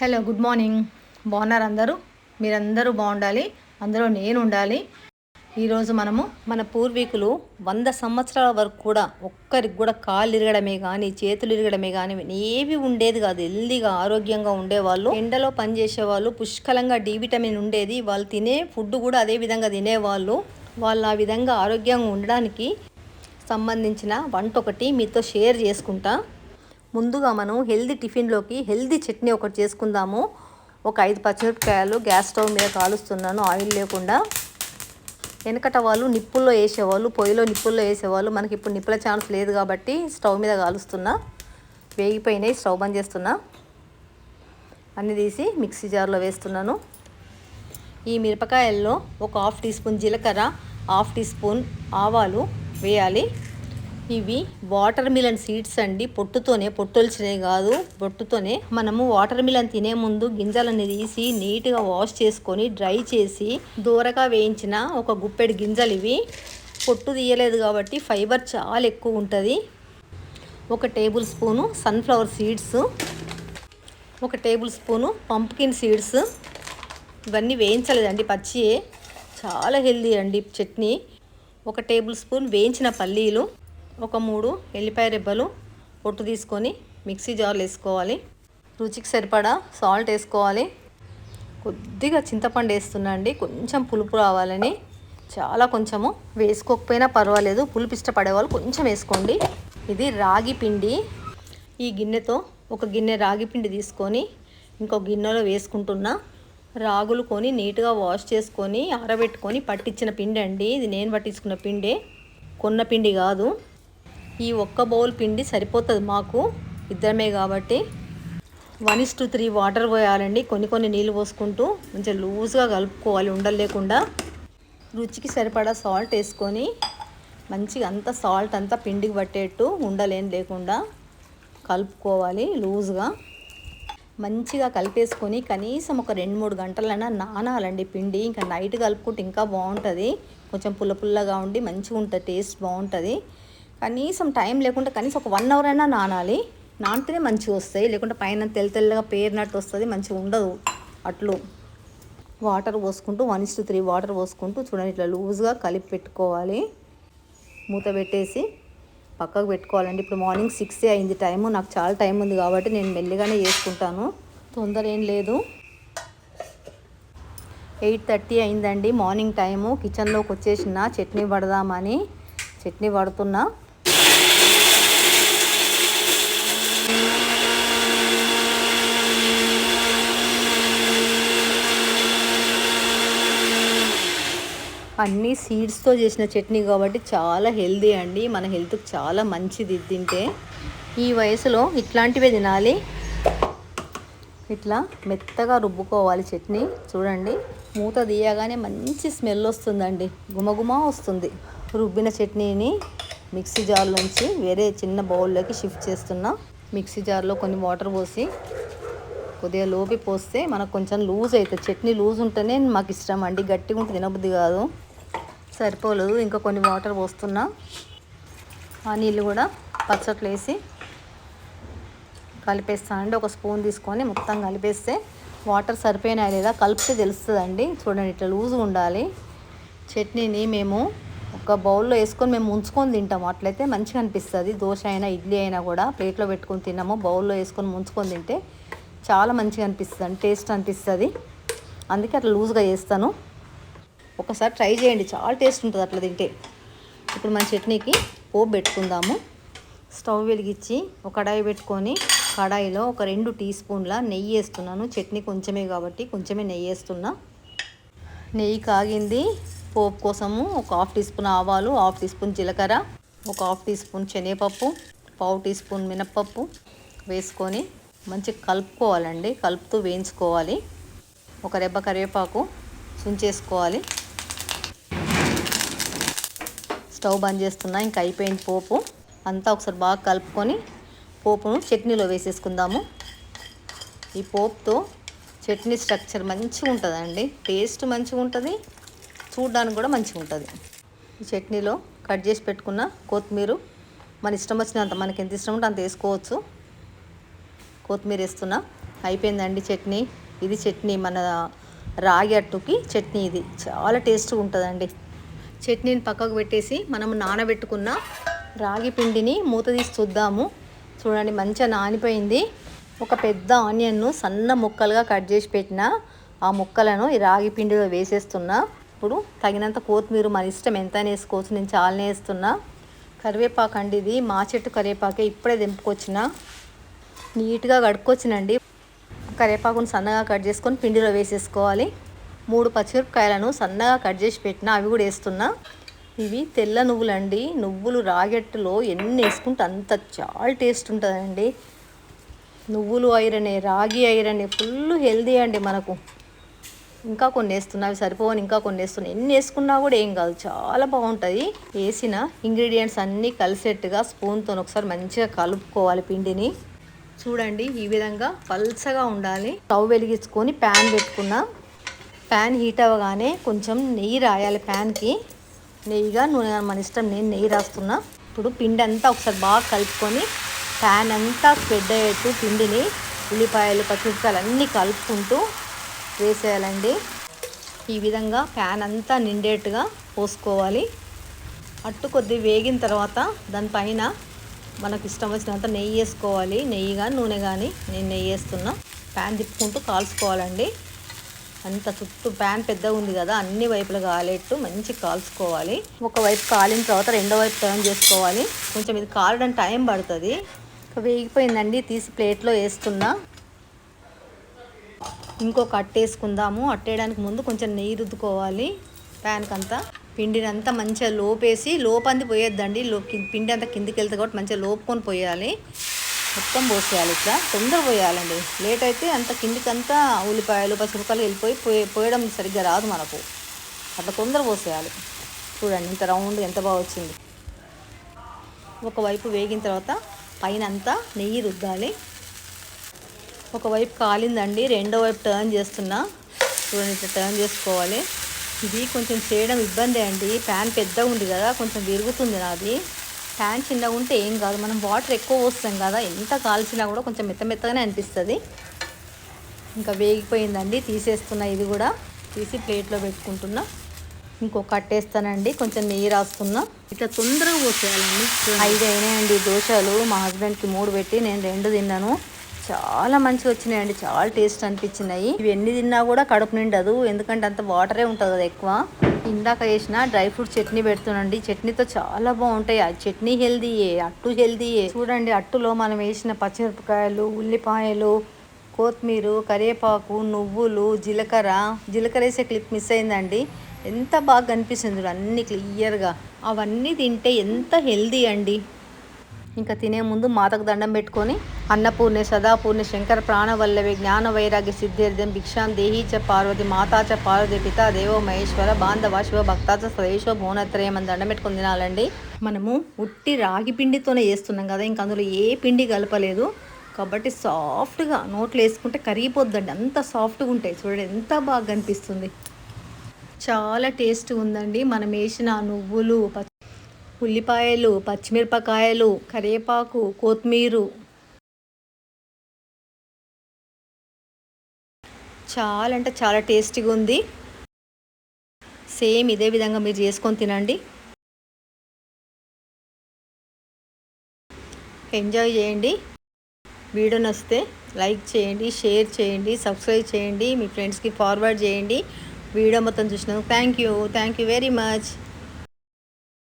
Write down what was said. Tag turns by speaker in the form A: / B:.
A: Hello good morning బాగున్నారు అందరూ? మీరందరూ బాగుండాలి. అందులో నేను ఉండాలి. ఈరోజు మనము మన పూర్వీకులు వంద సంవత్సరాల వరకు కూడా ఒక్కరికి కూడా కాళ్ళు ఇరగడమే కానీ చేతులు ఇరగడమే కానీ ఏవి ఉండేది కాదు. హెల్దీగా ఆరోగ్యంగా ఉండేవాళ్ళు ఎండలో పనిచేసేవాళ్ళు పుష్కలంగా డి విటమిన్ ఉండేది. వాళ్ళు తినే ఫుడ్ కూడా అదే విధంగా తినేవాళ్ళు. వాళ్ళు ఆ విధంగా ఆరోగ్యంగా ఉండడానికి సంబంధించిన వంట ఒకటి మీతో షేర్ చేసుకుంటా. ముందుగా మనం హెల్దీ టిఫిన్లోకి హెల్దీ చట్నీ ఒకటి చేసుకుందాము. ఒక ఐదు పచ్చిమిరపకాయలు గ్యాస్ స్టవ్ మీద కాలుస్తున్నాను ఆయిల్ లేకుండా. వెనకట వాళ్ళు నిప్పుల్లో వేసేవాళ్ళు పొయ్యిలో నిప్పుల్లో వేసేవాళ్ళు. మనకి ఇప్పుడు నిప్పుల ఛాన్స్ లేదు కాబట్టి స్టవ్ మీద కాలుస్తున్నా. వేగిపోయినాయి స్టవ్ బంద్ చేస్తున్నా. అన్ని తీసి మిక్సీ జార్లో వేస్తున్నాను. ఈ మిరపకాయల్లో ఒక హాఫ్ టీ స్పూన్ జీలకర్ర హాఫ్ టీ స్పూన్ ఆవాలు వేయాలి. ఇవి వాటర్ మిలన్ సీడ్స్ అండి. పొట్టుతోనే పొట్టొలిచినవి కాదు పొట్టుతోనే. మనము వాటర్ మిలన్ తినే ముందు గింజలన్నీ తీసి నీట్గా వాష్ చేసుకొని డ్రై చేసి దూరగా వేయించిన ఒక గుప్పెడు గింజలు ఇవి. పొట్టు తీయలేదు కాబట్టి ఫైబర్ చాలా ఎక్కువ ఉంటుంది. ఒక టేబుల్ స్పూను సన్ఫ్లవర్ సీడ్స్ ఒక టేబుల్ స్పూను పంప్కిన్ సీడ్స్. ఇవన్నీ వేయించలేదండి పచ్చియే. చాలా హెల్దీ అండి చట్నీ. ఒక టేబుల్ స్పూన్ వేయించిన పల్లీలు. ఒక మూడు ఎల్లిపాయ రెబ్బలు పొట్టు తీసుకొని మిక్సీ జార్లు వేసుకోవాలి. రుచికి సరిపడా సాల్ట్ వేసుకోవాలి. కొద్దిగా చింతపండు వేస్తున్నా అండి. కొంచెం పులుపు రావాలని. చాలా కొంచెము వేసుకోకపోయినా పర్వాలేదు. పులుపు ఇష్టపడేవాళ్ళు కొంచెం వేసుకోండి. ఇది రాగి పిండి. ఈ గిన్నెతో ఒక గిన్నె రాగి పిండి తీసుకొని ఇంకో గిన్నెలో వేసుకుంటున్నా. రాగులు కొని నీట్గా వాష్ చేసుకొని ఆరబెట్టుకొని పట్టించిన పిండి అండి ఇది నేను పట్టించుకున్న పిండే. కొన్న పిండి కాదు. ఈ ఒక్క బౌల్ పిండి సరిపోతుంది మాకు. ఇద్దరమే కాబట్టి one is to three water పోయాలండి. కొన్ని కొన్ని నీళ్ళు పోసుకుంటూ మంచిగా లూజ్గా కలుపుకోవాలి ఉండలేకుండా రుచికి సరిపడా సాల్ట్ వేసుకొని మంచిగా అంత సాల్ట్ అంతా పిండికి పట్టేట్టు ఉండలేం లేకుండా కలుపుకోవాలి లూజ్గా. మంచిగా కలిపేసుకొని కనీసం ఒక రెండు మూడు గంటలైనా నానాలండి పిండి. ఇంకా నైట్ కలుపుకుంటే ఇంకా బాగుంటుంది. కొంచెం పుల్ల పుల్లగా ఉండి మంచిగా ఉంటుంది టేస్ట్ బాగుంటుంది. కనీసం టైం లేకుండా కనీసం ఒక వన్ అవర్ అయినా నానాలి. నానితేనే మంచిగా వస్తాయి. లేకుంటే పైన తెల్ల తెల్లగా పేరినట్టు వస్తుంది. మంచిగా ఉండదు అట్లు. వాటర్ పోసుకుంటూ వన్ ఇస్ త్రీ వాటర్ పోసుకుంటూ చూడండి. ఇట్లా లూజ్గా కలిపి పెట్టుకోవాలి. మూత పెట్టేసి పక్కకు పెట్టుకోవాలండి. ఇప్పుడు మార్నింగ్ సిక్స్ అయింది టైము. నాకు చాలా టైం ఉంది కాబట్టి నేను మెల్లిగానే చేసుకుంటాను. తొందర ఏం లేదు. ఎయిట్ థర్టీ అయిందండి మార్నింగ్ టైము. కిచెన్లోకి వచ్చేసిన. చట్నీ పడదామని. చట్నీ పడుతున్నా. అన్నీ సీడ్స్తో చేసిన చట్నీ కాబట్టి చాలా హెల్దీ అండి. మన హెల్త్కి చాలా మంచిది తింటే. ఈ వయసులో ఇట్లాంటివే తినాలి. ఇట్లా మెత్తగా రుబ్బుకోవాలి చట్నీ. చూడండి మూత తీయగానే మంచి స్మెల్ వస్తుందండి. గుమగుమ వస్తుంది. రుబ్బిన చట్నీని మిక్సీ జార్లోంచి వేరే చిన్న బౌల్లోకి షిఫ్ట్ చేస్తున్నా. మిక్సీ జార్లో కొన్ని వాటర్ పోసి కొద్దిగా లోపి పోస్తే మనకు కొంచెం లూజ్ అవుతుంది. చట్నీ లూజ్ ఉంటేనే మాకు ఇష్టం అండి. గట్టిగా ఉంటే తినబుద్ధి కాదు. సరిపోలేదు ఇంకా కొన్ని వాటర్ పోస్తున్నా. ఆ నీళ్ళు కూడా పచ్చట్లు వేసి కలిపేస్తానండి ఒక స్పూన్ తీసుకొని మొత్తం కలిపేస్తే వాటర్ సరిపోయినా లేదా కలిపితే తెలుస్తుందండి. చూడండి ఇట్లా లూజ్గా ఉండాలి. చట్నీని మేము ఒక బౌల్లో వేసుకొని మేము ముంచుకొని తింటాము. అట్లయితే మంచిగా అనిపిస్తుంది. దోశ అయినా ఇడ్లీ అయినా కూడా ప్లేట్లో పెట్టుకొని తిన్నాము. బౌల్లో వేసుకొని ముంచుకొని తింటే చాలా మంచిగా అనిపిస్తుంది టేస్ట్ అనిపిస్తుంది. అందుకే అట్లా లూజ్గా చేస్తాను. ఒకసారి ట్రై చేయండి. చాలా టేస్ట్ ఉంటుంది అట్లా తింటే. ఇప్పుడు మన చట్నీకి పోపు పెట్టుకుందాము. స్టవ్ వెలిగించి ఒక కడాయి పెట్టుకొని కడాయిలో ఒక రెండు టీ స్పూన్ల నెయ్యి వేస్తున్నాను. చట్నీ కొంచెమే కాబట్టి కొంచెమే నెయ్యి వేస్తున్నా. నెయ్యి కాగింది. పోపు కోసము ఒక హాఫ్ టీ స్పూన్ ఆవాలు హాఫ్ టీ స్పూన్ జీలకర్ర ఒక హాఫ్ టీ స్పూన్ శనగపప్పు పావు టీ స్పూన్ మినప్పప్పు వేసుకొని మంచిగా కలుపుకోవాలండి. కలుపుతూ వేయించుకోవాలి. ఒక రెబ్బ కరివేపాకు చుంచేసుకోవాలి. స్టవ్ బంద్ చేస్తున్నా ఇంకా అయిపోయింది పోపు. అంతా ఒకసారి బాగా కలుపుకొని పోపును చట్నీలో వేసేసుకుందాము. ఈ పోపుతో చట్నీ స్ట్రక్చర్ మంచిగా ఉంటుందండి టేస్ట్ మంచిగా ఉంటుంది చూడడానికి కూడా మంచిగా ఉంటుంది ఈ చట్నీలో కట్ చేసి పెట్టుకున్న కొత్తిమీర మన ఇష్టం వచ్చినంత మనకి ఎంత ఇష్టం ఉంటే అంత వేసుకోవచ్చు. కొత్తిమీర వేస్తున్నా అయిపోయిందండి చట్నీ. ఇది చట్నీ మన రాగి అట్టుకి చట్నీ ఇది. చాలా టేస్ట్గా ఉంటుందండి. చట్నీని పక్కకు పెట్టేసి మనం నానబెట్టుకున్న రాగి పిండిని మూత తీసి చూద్దాము. చూడండి మంచిగా నానిపోయింది. ఒక పెద్ద ఆనియన్ను సన్న ముక్కలుగా కట్ చేసి పెట్టిన ఆ ముక్కలను ఈ రాగి పిండిలో వేసేస్తున్నా. ఇప్పుడు తగినంత కొత్తిమీర మన ఇష్టం ఎంత వేసుకోవచ్చు. నేను చాలానే వేస్తున్నా. కరివేపాకు అండి ఇది. మా చెట్టు కరివేపాకే ఇప్పుడే దింపుకొచ్చిన నీట్గా కడుక్కొచ్చినండి. కరివేపాకును సన్నగా కట్ చేసుకొని పిండిలో వేసేసుకోవాలి. మూడు పచ్చిమిరపకాయలను సన్నగా కట్ చేసి పెట్టిన అవి కూడా వేస్తున్నా. ఇవి తెల్ల నువ్వులండి. నువ్వులు రాగెట్టులో ఎన్ని వేసుకుంటే అంత చాలా టేస్ట్ ఉంటుందండి. నువ్వులు ఐరనే రాగి ఐరనే ఫుల్ హెల్దీ అండి మనకు. ఇంకా కొన్ని వేస్తున్నా అవి సరిపోవని ఇంకా కొన్ని వేస్తున్నా ఎన్ని వేసుకున్నా కూడా ఏం కాదు చాలా బాగుంటుంది. వేసిన ఇంగ్రీడియంట్స్ అన్నీ కలిసేట్టుగా స్పూన్తో ఒకసారి మంచిగా కలుపుకోవాలి పిండిని. చూడండి ఈ విధంగా పల్చగా ఉండాలి. స్టవ్ వెలిగించుకొని ప్యాన్ పెట్టుకున్నా ప్యాన్ హీట్ అవ్వగానే కొంచెం నెయ్యి రాయాలి ప్యాన్కి. నెయ్యిగా నూనె మన ఇష్టం నేను నెయ్యి రాస్తున్నా. ఇప్పుడు పిండి అంతా ఒకసారి బాగా కలుపుకొని ప్యాన్ అంతా స్ప్రెడ్ అయ్యేట్టు పిండిని ఉల్లిపాయలు పచ్చిమిరపకాయలు అన్నీ కలుపుకుంటూ వేసేయాలండి. ఈ విధంగా ప్యాన్ అంతా నిండేట్టుగా పోసుకోవాలి. అట్టు కొద్ది వేగిన తర్వాత దానిపైన మనకు ఇష్టం వచ్చినంత నెయ్యి వేసుకోవాలి. నెయ్యి కానీ నూనె కానీ నేను నెయ్యి వేస్తున్నా. ప్యాన్ తిప్పుకుంటూ కాల్చుకోవాలండి. అంత చుట్టూ ప్యాన్ పెద్దగా ఉంది కదా అన్ని వైపులు కాలేట్టు మంచి కాల్చుకోవాలి. ఒక వైపు కాలిన తర్వాత రెండో వైపు టర్న్ చేసుకోవాలి. కొంచెం ఇది కాలడం టైం పడుతుంది. వేగిపోయిందండి తీసి ప్లేట్లో వేస్తున్నా. ఇంకొక అట్టేసుకుందాము అట్టేయడానికి ముందు కొంచెం నెయ్యి రుద్దుకోవాలి. ప్యాన్కి అంతా పిండిని అంతా మంచిగా లోపేసి లోపంది పోయేద్దండి. లో పిండి అంతా కిందికి వెళ్తే కాబట్టి మంచిగా లోపుకొని పోయాలి. మొత్తం పోసేయాలి ఇట్లా. తొందర పోయాలండి. లేట్ అయితే అంత కిందికంతా ఉల్లిపాయలు పచ్చిమిరపాయలు వెళ్ళిపోయి పోయి పోయడం సరిగ్గా రాదు మనకు. అట్లా తొందర పోసేయాలి. చూడండి ఇంత రౌండ్ ఎంత బాగా వచ్చింది. ఒకవైపు వేగిన తర్వాత పైన అంతా నెయ్యి రుద్దాలి. ఒకవైపు కాలిందండి రెండో వైపు టర్న్ చేస్తున్నా. చూడండి ఇట్లా టర్న్ చేసుకోవాలి. ఇది కొంచెం చేయడం ఇబ్బంది అండి. ప్యాన్ పెద్దగా ఉంది కదా కొంచెం విరుగుతుంది నాది. ప్యాన్ చిన్నగా ఉంటే ఏం కాదు. మనం వాటర్ ఎక్కువ పోస్తాం కదా ఎంత కాల్చినా కూడా కొంచెం మెత్త మెత్తగానే అనిపిస్తుంది. ఇంకా వేగిపోయిందండి తీసేస్తున్నా ఇది కూడా. తీసి ప్లేట్లో పెట్టుకుంటున్నా. ఇంకో కట్టేస్తానండి కొంచెం నెయ్యి రాస్తున్నా ఇట్లా తొందరగా పోసేయాలండి. ఐదు అయినాయండి దోశలు. మా హస్బెండ్కి మూడు పెట్టి నేను రెండు తిన్నాను. చాలా మంచిగా వచ్చినాయండి చాలా టేస్ట్ అనిపించినాయి. ఇవి ఎన్ని తిన్నా కూడా కడుపు నిండదు ఎందుకంటే అంత వాటరే ఉంటుంది కదా ఎక్కువ. ఇందాక చేసిన డ్రై ఫ్రూట్ చట్నీ పెడుతున్నాండి చట్నీతో చాలా బాగుంటాయి. ఆ చట్నీ హెల్దీయే అట్టు హెల్దీయే చూడండి అట్టులో మనం వేసిన పచ్చిమిరపకాయలు ఉల్లిపాయలు కొత్తిమీర కరివేపాకు నువ్వులు జీలకర్ర. జీలకర్ర వేసే క్లిప్ మిస్ అయిందండి. ఎంత బాగా కనిపిస్తుంది అన్ని క్లియర్గా అవన్నీ తింటే ఎంత హెల్దీ అండి. ఇంకా తినే ముందు మాతకు దండం పెట్టుకొని అన్నపూర్ణి సదాపూర్ణి శంకర ప్రాణవల్లవి జ్ఞాన వైరాగ్య సిద్ధిర్థం భిక్షాం దేహీచ చ పార్వతి మాతా చ పార్వతి పిత దేవో మహేశ్వర బాంధవ శివ భక్తాచ సదేశో భువనత్రయం అని దండం పెట్టుకొని తినాలండి. మనము ఉట్టి రాగి పిండితోనే చేస్తున్నాం కదా ఇంకా అందులో ఏ పిండి కలపలేదు. కాబట్టి సాఫ్ట్గా నోట్లో వేసుకుంటే కరిగిపోద్దండి. అంత సాఫ్ట్గా ఉంటాయి. చూడండి ఎంత బాగా కనిపిస్తుంది. చాలా టేస్ట్ ఉందండి. మనం వేసిన నువ్వులు ఉల్లిపాయలు పచ్చిమిరపకాయలు కరివేపాకు కొత్తిమీర. చాలా అంటే చాలా టేస్టీగా ఉంది. సేమ్ ఇదే విధంగా మీరు చేసుకొని తినండి. ఎంజాయ్ చేయండి. వీడియో నచ్చితే లైక్ చేయండి షేర్ చేయండి సబ్స్క్రైబ్ చేయండి మీ ఫ్రెండ్స్కి ఫార్వర్డ్ చేయండి. వీడియో మొత్తం చూసినందుకు thank you. Thank you very much.